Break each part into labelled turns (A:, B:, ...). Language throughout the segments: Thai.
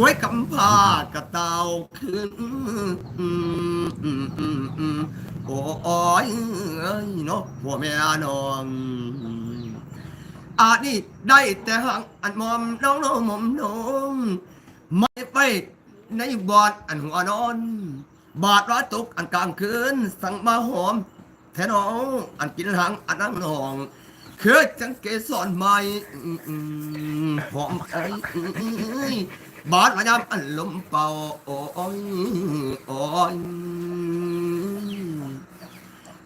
A: ไว้กำพากระเต่าขึ้นอืมอืมอืมอืมโอ้ยเอ้เนาะพ่อแม่น้องอานี่ได้แต่หังอันมอมน้องน้องมอมน้องไม่ไปในบอดอันหัวนอน บาดร้อยตกอันกลางคืน สั่งมาหอม แทน้องอันกินหางอันนั่งนองคือจังเกสรใหม่หอมไอ้ บาดมายามอันลมเป่าโอ้ยโอ้ย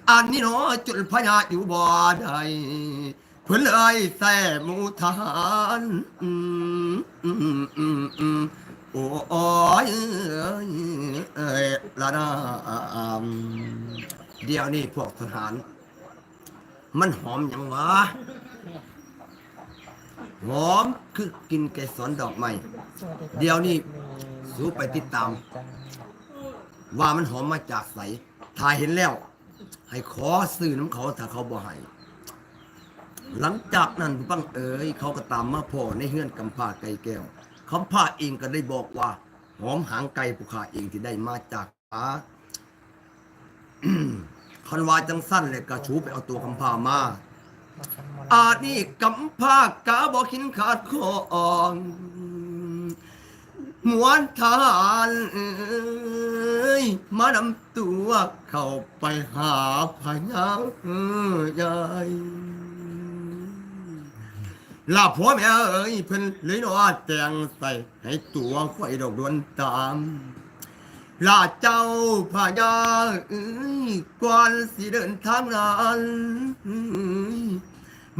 A: อันนี้เนาะจุลพญาอยู่บ่ได้เพื่อนเลยแส่หมูทหารอืมอืมอืมอืมโอ้ยเอ้ยเอ้ยละนาเดี๋ยวนี้พวกทหาร มันหอมยังวะ หอมคือกินเกสรดอกไม้เดี๋ยวนี้สู้ไปติดตาม ว่ามันหอมมาจากใสถ้าเห็นแล้ว ให้ขอซื้อน้ำเขาถ้าเขาบ่ให้หลังจากนั้นปังเอ๋ยเขาก็ตามมาพ่อในเฮือนกำพร้าไก่แก้วคำพร้าเองก็ได้บอกว่า หอมหางไก่ผู้ขาเองที่ได้มาจากป่าคันว่าจังสั้นเลยกระชูไปเอาตัวกำพร้ามา อาจนี่กำพากาบอกขินขาดคอนหมวนทารเอ้ยมานำตัวเข้าไปหาพญาเอ้ยใหญ่ลาผัวแม่เอ้ยเพิ่นเลยนว่าแต่งใส่ให้ตัวไฟดอกดวนตามลาเจ้าพญาเอ้ยกวนสิเดินทางนั้น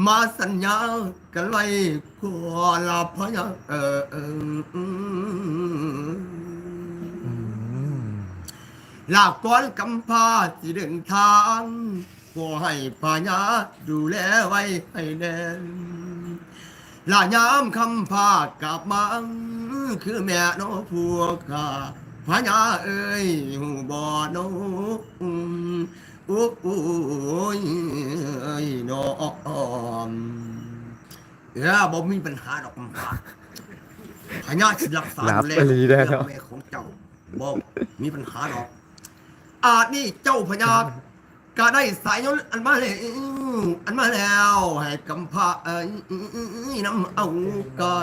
A: มาสัญญากันไว้ก่อนลาพญาเออเออลาก่อนกำพาสิเดินทางขอให้พญาดูแลไว้ให้แน่นลายามคำพากลับมาคือแม่น้อพวกาพญาเอ้ยหูบ่อน องโอ้โอ้ยเอ้ยน้องเออบ่มีปัญหาดอกคำพาพญาสิรักษา
B: รับ
A: ดูแล
B: ไปเลยได้เนอะ
A: แม่ของเจ้าบ่มีปัญหาดอก อาจนี่เจ้าพญาก็ได้สายยนต์อันมาแล้วอันมาแล้วให้กำพร้าเอ้ยน้ำเอาไก่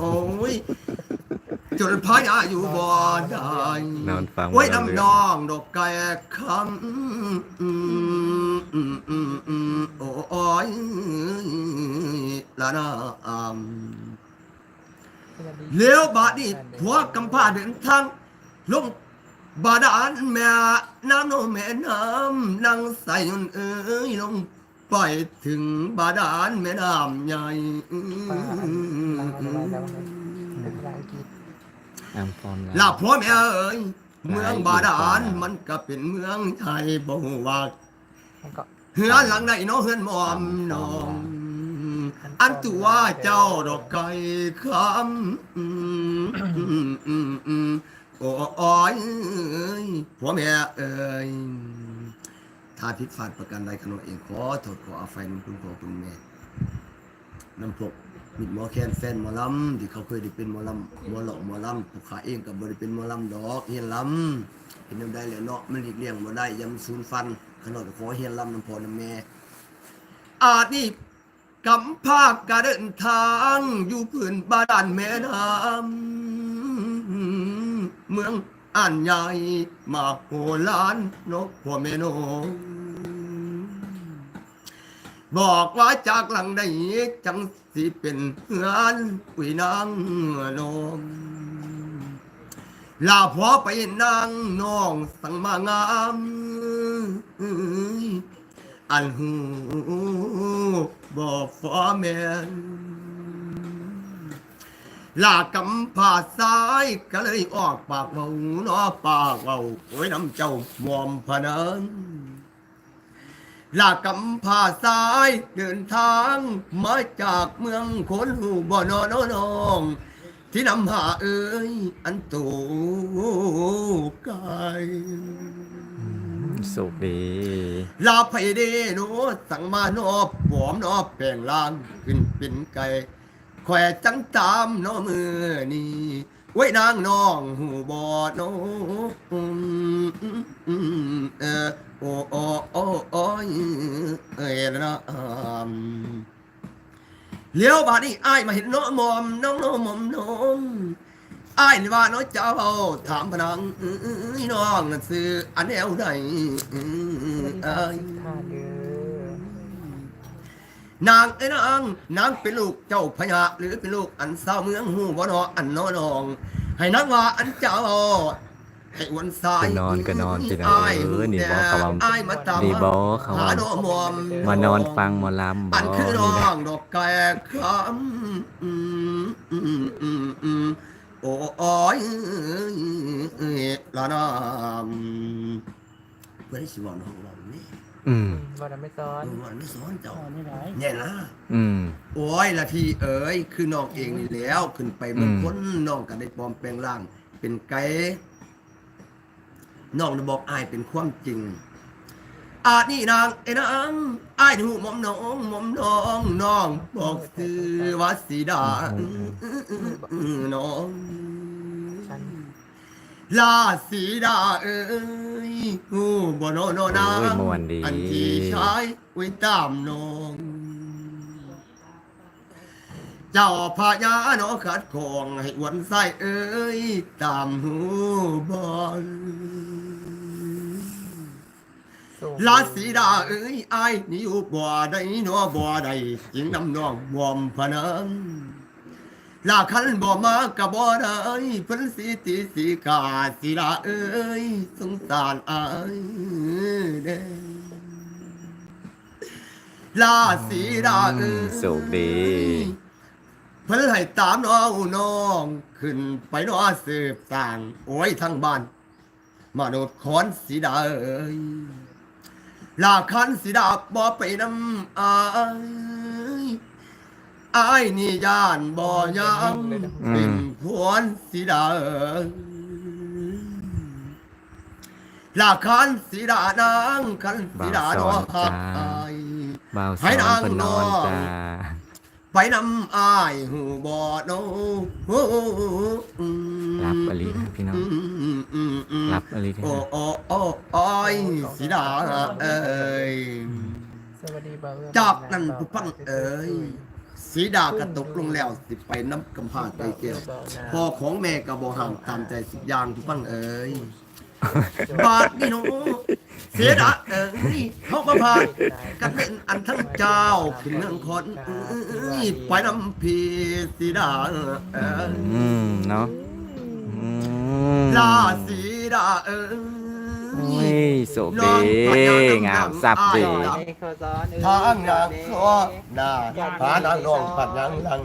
A: โอ้ย จนพญาอยู่บ่ได้
B: นอนฟัง
A: ไว้
B: บ่รู้เรื่อง
A: น้ำนองดอกไก่คำอืมอืมอืมอืมโอ้ยละนาอามเลี้ยวบาดนีผัวกำพร้าเดินทางลงบาดาลแม่น้ำโนแม่น้ำนั่งใส่ยนเอ้ยลงไปถึงบาดาลแม่น้ำใหญ่
B: อามฟอร์ม
A: ลาผัวแม่เอ้ยเมืองบาดาลมันก็เป็นเมืองไทยบ่ว่าเฮือนหลังใดเน้อเฮือนมอมนองอันตัวเจ้าดอกไก่คำอืมอืมอืมอืมโอ้ยพ่อแม่เอ้ยถ้าผิดพลาดประการใดขนมเองขอโทษขออภัยน้ำคุณพ่อคุณแม่น้ำพก มิดหมอแคนแฟนหมอลำที่เขาเคยได้เป็นหมอลำหมอหลอกหมอลำผู้ขาเองกับบริเป็นหมอลำดอกเฮียนลำเห็นน้ำได้แล้วเนาะมันหลีกเลี่ยงมาได้ยำสูญฟันขนมขอเฮียนลำน้ำพอน้ำแม่อาจนี่กำภาคการเดินทางอยู่พื้นบาดาลแม่น้ำเมืองอันใหญ่มาโหลานนกพ่อแม่นก บอกว่าจากหลังใดจังสิเป็นเพื่อนปุยนางนมลาพอไปนางน้องสังมางามอันหูบอกฟ้าแมนลากำผ่าซ้ายก็เลยออกปากเบาเนอปากเบาโอ้ยน้ำเจ้ามอมพนัน ลากำผ่าซ้ายเดินทางมาจากเมืองคนหูบ่อนอนนองที่นำหาเอ้ยอันตูไกล
B: สุขดี
A: ลาไผเดโนสั่งมานอบหอมนอบแปลงลางขึ้นเป็นไก่แขวจังตามน้อมือนี่ไว้นางน้องหูบอดน้องเออโอ้โอยเอ้ยนะเลี้ยวบาดนี้อ้มาเห็นน้องมอมน้องน้องมอมน้องไอ้นี่ว่าน้องเจ้าถามพนังน้องซื้ออันแนวใดเอ้ย
C: ท่าเอนา
A: งเอ้นางนางเป็นลูกเจ้าพญาหรือเป็นลูกอันเศร้าเมืองหูบ่นออันนอนอง ให้นางว่าอันเจ้า ให้วันสาย
B: ไปนอนก็นอนไปนอน
A: อ้าย
B: เออนี่บ่เขาว่า
A: อ้ายมาตาม
B: นี่บ่เขาว่า
A: หาดอกมอม
B: มานอนฟังหมอลำบ
A: อั
B: อน
A: คือน้
B: นี่
A: อ
B: แหละ
A: งดอกแก่คำอืมอืมอืมอืมโอ้ยละนามเพื่อนสิวันของเรานี่
B: อืม
C: บ่ได้ไม่ซ้อน
A: วันไม่สอนเจ้า
C: อ๋อนี่ไหน
A: เนี่ยนะ
B: อืม
A: โอ้ยละพี่เอ๋ยคือน้องเองนี่แล้ว ขึ้นไปเมือง
B: อืม
A: พ้นน้องก็ได้ปลอมแปลงร่าง เป็นไก่ น้องได้บอกอายเป็นความจริงอาจนี่นางไอ้นางอายหนูหมอมน้องหมอมน้องน้องบอกซื้อว่าสีดาน้อง
C: ฉัน
A: ลาสีดาเอ้ยงูบ่โนโนนาง
B: โอ้ยม่วนดี
A: อันที่ใช้ไว้ตามน้อง เจ้าพญาเนาะขัดของให้อวนไส้เอ้ย ตามหูบอล
C: ส่ง
A: ลาสีดาเอ้ยอายนี่อยู่บ่ใดเนาะบ่ใดจิงนำน้องวอมพะนังลาคันบ่มากับบ่ได้เพิ่นสิติสิกาสีดาเอ้ย สงสารอายเด้ลาสีดาเอ้ย
B: สุขดี
A: เพิ่นให้ตามน้องน้อง ขึ้นไปน้อสืบสร้าง โอ้ยทั้งบ้านมาโนดคอนสีดาเอ้ยลาคันสีดาบ่ไปนำอายอายนี่ย่านบ่ยัง
B: อืม
A: เป็นพวนสีดาเอ้ยลาคันสีดานางคันสีดาน้อหักอาย
B: บ่าวส
A: ให้
B: อน
A: นาง
B: เพนนอน
A: นอน
B: จ้า
A: ไปนำอายหูบอดโน
B: รับอลินะพี่น้องรับอลิเถ
A: โอ้
B: อะ
A: โอ้โอ้โอ้ยสีดาเอ้ย
C: สวัสดีบ่าวเอื้อ
A: จากนั้นผู้พังเอ้ยสีดากระตกลงแล้วสิไปน้ำกำพร้าไปเกี่ยวพ่อของแม่กระบอห่างตามใจสิบอย่างผู้พังเอ้ย บาดนี่หนูเสียดาเอ้ยเขามาพากันเป็นอันทั้งเจ้าขึ้นเมืองคอนเอ้ยไปน้ำพีสีดาเอ้ย
B: อืมเนาะอืม
A: ลาสีดาเอ้
B: โอ้
A: ย
B: ยสุขดีงามสับดี
C: สอนให้เขาซ้อนเออ
A: ทางนางคอหน้าพานางนองปัดนางหลัง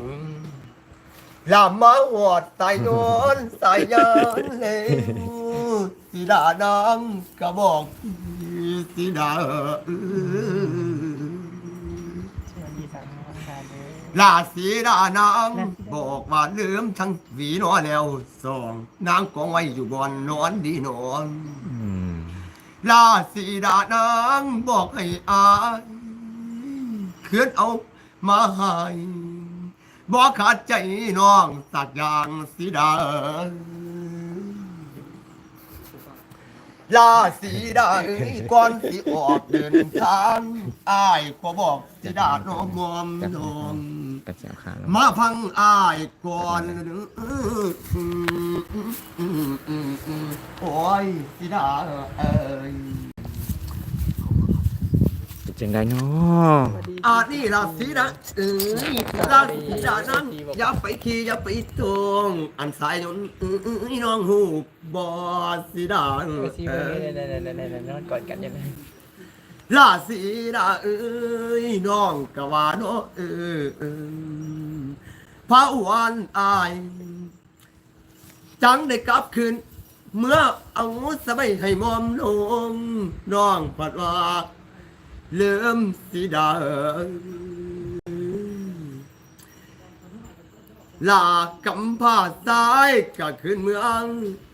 A: ลามาหวดใส่โยนใส่ยันเลย สีดานางก็บอกสีดาเอ้ย
C: สวัสดีสามน้องชายเด้อ
A: ลาสีดานางบอกว่าลืมทั้งหวีนอแล้วสองนางกองไว้อยู่บนนอนดีนอน
B: อืม
A: ลาสีดานางบอกให้อายเคลื่อนเอามาให้บอกขาดใจน้องสักอย่างสีดา ลาสีดาเอ้ยก่อนสิออกเดินทางอายก็บอกสีดาน้องมอมน้อง
B: กระเจ้าขาแล้ว
A: มาพังอายก่อนโอ้ยสิดาเอ้ย
B: เป็น จังไดเนาะ
C: สวัสดี
A: อานี่ลาสิดาเอ้ยลาสิดานั่งอย่าไปขี่อย่าไปตรงอันสายนนเอ้ยน้องหูบอสิดาเอ
C: อนอนกอดกันย่างไง
A: ราสิดาเอ้ยน้องกะว่าเนาะเอ้ยพระวันอายจังได้กลับคืนเมื่อเอาสบายให้มอมลงน้องผัดว่า เลื่อมสีดาลากำผ้าซ้ายก็ขึ้นเมือง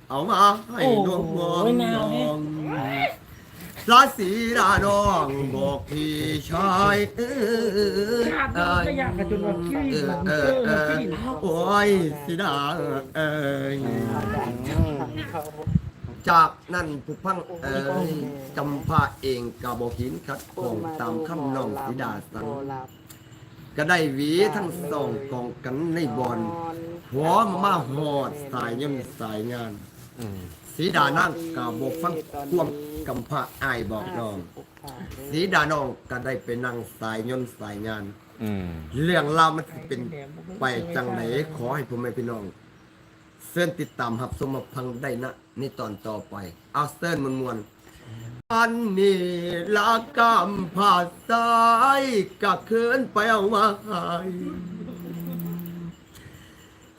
A: เอามาให้น้องมองน้องราศีดาน้องบอกพี่ชายเออ
C: ขาด
A: เอ
C: ตัว
A: อ
C: ก็อยากกระจุนว่าขี้
A: เออ
C: เอ
A: เอ
C: อ
A: อ
C: เอ
A: เอ
C: อ
A: อ
C: ขี้
A: โอ้ยสิดาเอ้ย จากนั้นผู้พังเอ้ยจำพาเองกะบอกหินคัดของตามคำน้องสิดาสังก็ได้หวีทั้งสองกองกันในบอนหัวมาหอดสายย่ำสายงาน
B: อืม
A: สีดานั่งกะบอกฟังควมกำพระอายบอกน้องสีดาน้องก็ได้ไปนั่งสายย่นสายงาน
B: อืม
A: เรื่องราวมันสิเป็นไปจังไหนขอให้พ่อแม่พี่น้อง เสิร์นติดตามหับสมพังได้นะในตอนต่อไปเอาเสิร์นมวนมวนอันนี้ละกำผาสายกะเคินไปเอามาให้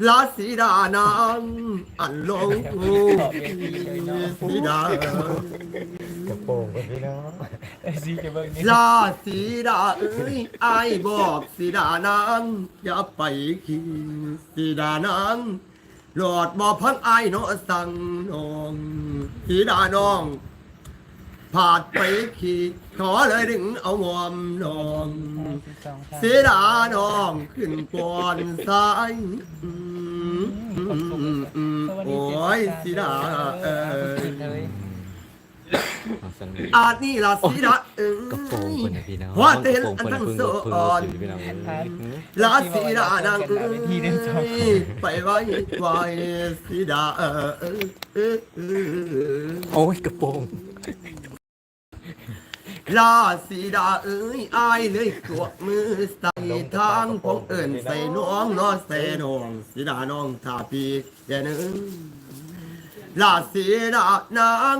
A: ลาสีดานางอันลงสีดา
C: ไอ้ซีจะเบิ่งนี่
A: ลาสีดาเอ้ยไอายบอกสีดานางอย่าไปขี่สีดานาง หลอดบ่พังไอายเนาะสั่งน้องสีดาน้องผาดไปขี่ขอเลยดึงเอาวอมน้อง
C: สอง
A: สีดาน้องขึ้นก่อนสายอืมอืมอืมอืมโอ้ยสีดาเอ้ย
C: เลย
B: เอาสนุก
A: อาจนี่ลาสีดาเอ้ย
B: กระโปรงคนนะพี่น้อง
A: ว่าเต้น
B: กระโปรงคน
A: อันทั้ง
B: เพิ่ง
A: โซ
B: เพิ่ง
A: อ่อน
B: ถือพี่น้องอืม
A: ลาสีดานางเอ้ยไปไว้ไว้สีดาเออเออเออเออ
B: โอ้ยกระโปรง
A: ลาสีดาเอ้ยอายเลยกวกมือใส่ทางของเอิญใส่น้องนอนใส่น้องสีดาน้องทาปีกแกนึงลาสีดานาง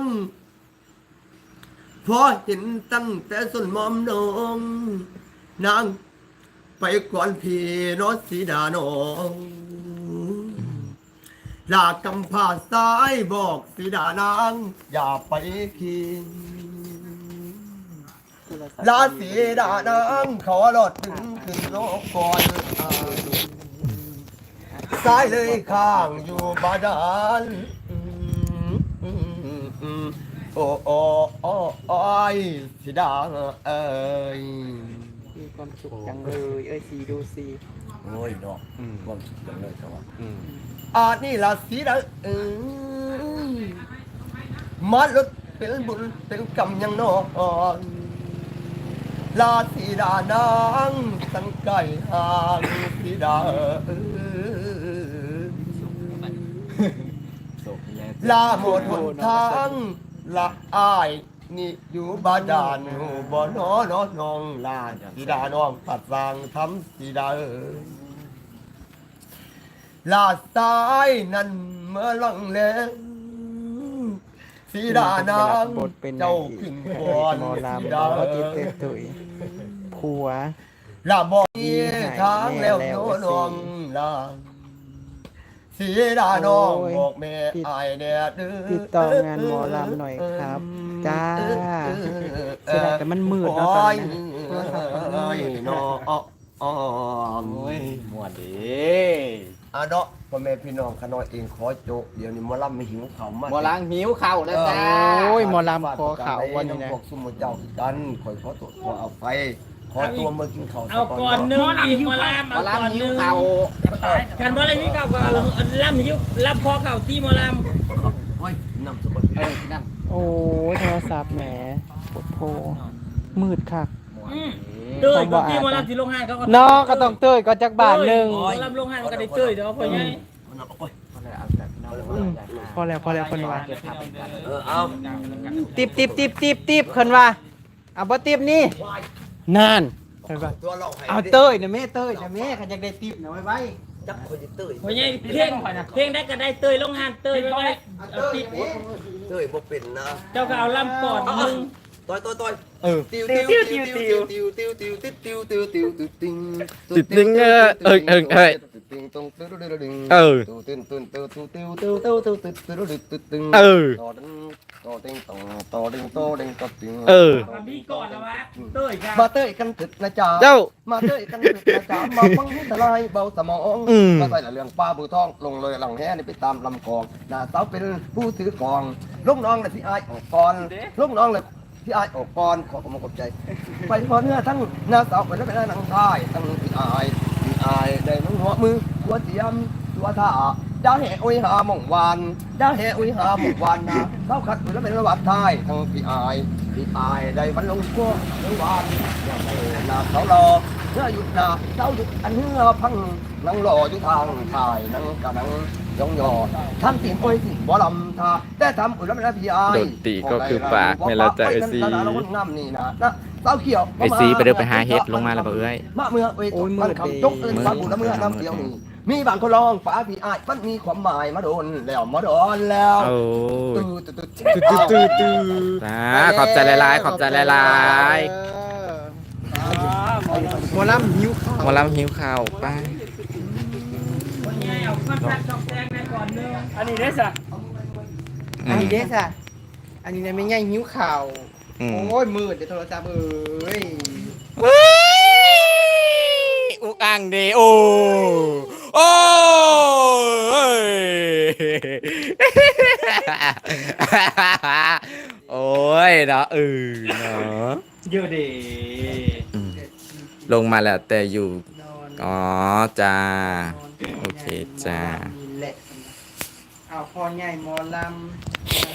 A: พอเห็นตั้งแต่ส่วนมอมน้องนางไปก่อนพี่นอสีดาน้องลากกำผ้าซ้ายบอกสีดานาง อย่าไปคิงลาสีดานางขอรอดถึงขึ้นโลกก่อนซ้ายเลยข้างอยู่บาดาล โอ้โอ้โอ้โอ้ยสีดาเอ้ย
C: มีความสุขจังเลยเอ้ยซีดูซี
A: โอ้ยดอก
B: อืม
A: ความสุขจังเลยครับว่า
B: อืม
A: อานี่ละสีดาเอ้ยมาลดเป็นบุญเป็นกรรมยังนอนลาสีดานางสังไก่ห่างสีดาเอ้ย ลาหมดหนทาง ละอายนี่อยู่บาดาลหูบ่นอนอนน้องลาสีดาน้องผัดสร้างทำสีดาเอ้ยลาดซ้ายนั่นเมื่อลังเลสีดานาง
C: เจ้า
A: ขึ้นก่อน
C: หลำ
A: สีดาว
C: ก็ติดตุยผัว
A: ลาบอกทางแล้วโนนองลา สีดานอง
C: โอ้ย
A: บอกแม่อายแดดเด้อ
C: ติดต่องานหมอลำหน่อยครับ จ้า เสียดายแต่มันมืดเนอะตอนนี้
A: โอ้ยนออ้ออ้อ
B: โอ้ยหมวดดี
A: อะเนาะพ่อแม่พี่น้องขน้อยเองขอโจเดี๋ยวนี้หมอลำไม่หิวเขาวมา
B: หมอล้างหิวเข่าแล้วจ้า
C: โอ้ยหมอลำขอข่าววันนี้นะ
A: พวกซุ่มเจ้าคือกันคอยขอตัวขอเอาไฟ ขอตัวมากินข้าว
D: เอาก่อนหนึงอีกมาลาม
B: หมอ
D: เอา
B: ล้าง
D: ก่อนห
B: หิ
D: นึ
B: ว
D: ง
B: เข่า
D: กันว่าอะไรนี่เก่าก็ล่ำหิวล่ำพอเก่าที่หมอล
A: โอ้ยนำสกุล
B: เออที่นั่น
C: โอ้ยโทรศัพท์แหมปวดโพมืดคัก
B: หมวดำ
D: อืม
B: ดี
D: เต้ยก็ที่หมอลำที่โรงงานเขาก็
C: น้องก็ต้องเต้ยก็จักบาทหนึ่ง
D: หมอลำโรงงานก็ได้เต้ยเดี๋ยวพ่อใหญ่
A: โอ้ย
C: อืมพอแล้วพอแล้วคนว่า
A: เออเอา
C: ติบติบติบติบติบคนว่าเอาบ่ติบนี่ นั่นเห็นปะ
A: ตัวเราให้
C: เอาเต้ยนะแม่เต้ยนะแม่เขาอยากได้ติบนะไว้ไว้
A: จับคนจะเต้ย
D: พ่อใหญ่เพลงเพลงได้ก็ได้เต้ยโรงงานเต้ยไว้ไว้เอาติด
A: เต้ยบ่เป็นนะ
D: เจ้าก็เอาล่ำก่อนหนึง
A: ต่อยต่อยต่อย
C: เออ
A: ติวติวติวติวติวติวติวติวติวติวติวติวติง
B: ติดติ้งเออเออเออเออ
A: ติงตรงติวติวติง
B: เออ
A: ติวติวติวติวติวติวติวติวติวติวติวติวติวติง
B: เออ
A: ต่อดึงต่อดึงต่อต่อดึงต่อดึงต่อดึง
B: เออ
D: มาบีก่อนแล้ววะเต้ยกัน
A: มาเต้ยกันถึกนะจ๊ะ
B: เจ้า
A: มาเต้ยกันถึกนะจ๊ะมาฟังทลายเบาสมอง
B: อืม
A: ก็ใส่ละเรื่องป้าบูทองลงเลยหลังแห่นี่ไปตามลำกองหน้าเสาเป็นผู้ถือกองลูกน้องเลยพี่อายออกก่อนลูกน้องเลย พี่อายออกก่อนขอขอบคุณขอบใจ ไปพอเนื้อทั้งหน้าสาวไปแล้วไปหน้าหนังท้ายทั้งพี่อายพี่อายได้ทั้งหัวมือหัวเทียมตัวท่าดาแห่อุ้ยหาหม่องวานดาแห่อุ้ยหาหม่องวานนะเข้าขัดไปแล้วเป็นระบาดท้ายทั้งพี่อายพี่อายได้มันลงกัวลงวานอย่าไปนาเขารอเพื่อหยุดนาเจ้าหยุดอันเนื้อพังนังรออยู่ทางทายนังกะนัง ยองยอท่านตีนโอ้ยสิบ่ลำท่าแต่ทำอุ่นแล้วเป็นพี่อาย
B: โดดตีก็คือปากไม่ละใจไอซี
A: น้ำนี่นะนะเต้าเขียว
B: ไอซีไปเดินไปหาเห็ดลงมาแล้วบ่เอ้ย
A: มาเมื่อเวทมันคำจกเอินฟังบุญละเมื่อน้ำเดียวนี่มีบางคนลองฝาพี่อายมันมีความหมายมาโดนแล้วมาโดนแล้วตื้อตื้อตื้อ
C: ตื้อตื้อตื้อตื้อ
B: จ้าขอบใจหลายๆขอบใจหลาย
C: หมอลำหิวข้าว
B: หมอลำหิวข้าวไป
D: มันพัดดอกแดงในก่อนเนึงอันนี้ได้ซะ
B: อื
C: อัน
B: ม
C: นี้เด้สะอันนี้เนี่ยไม่ง่ายหิวข้าว
B: อืม
C: โอ้ยมืดเดี๋ยวโทรศัพท์เอ้ย
B: เฮ้ยอุกอังเดโอโอ้ยโอ้ยเนาะเออเนาะ
D: เยอะดิ
B: อืมลงมาแล้วแต่อยู่
C: นอน
B: อ๋อจ้า โอเคจ้า
C: นี่แหละเอาพ่อใหญ่หมอลำ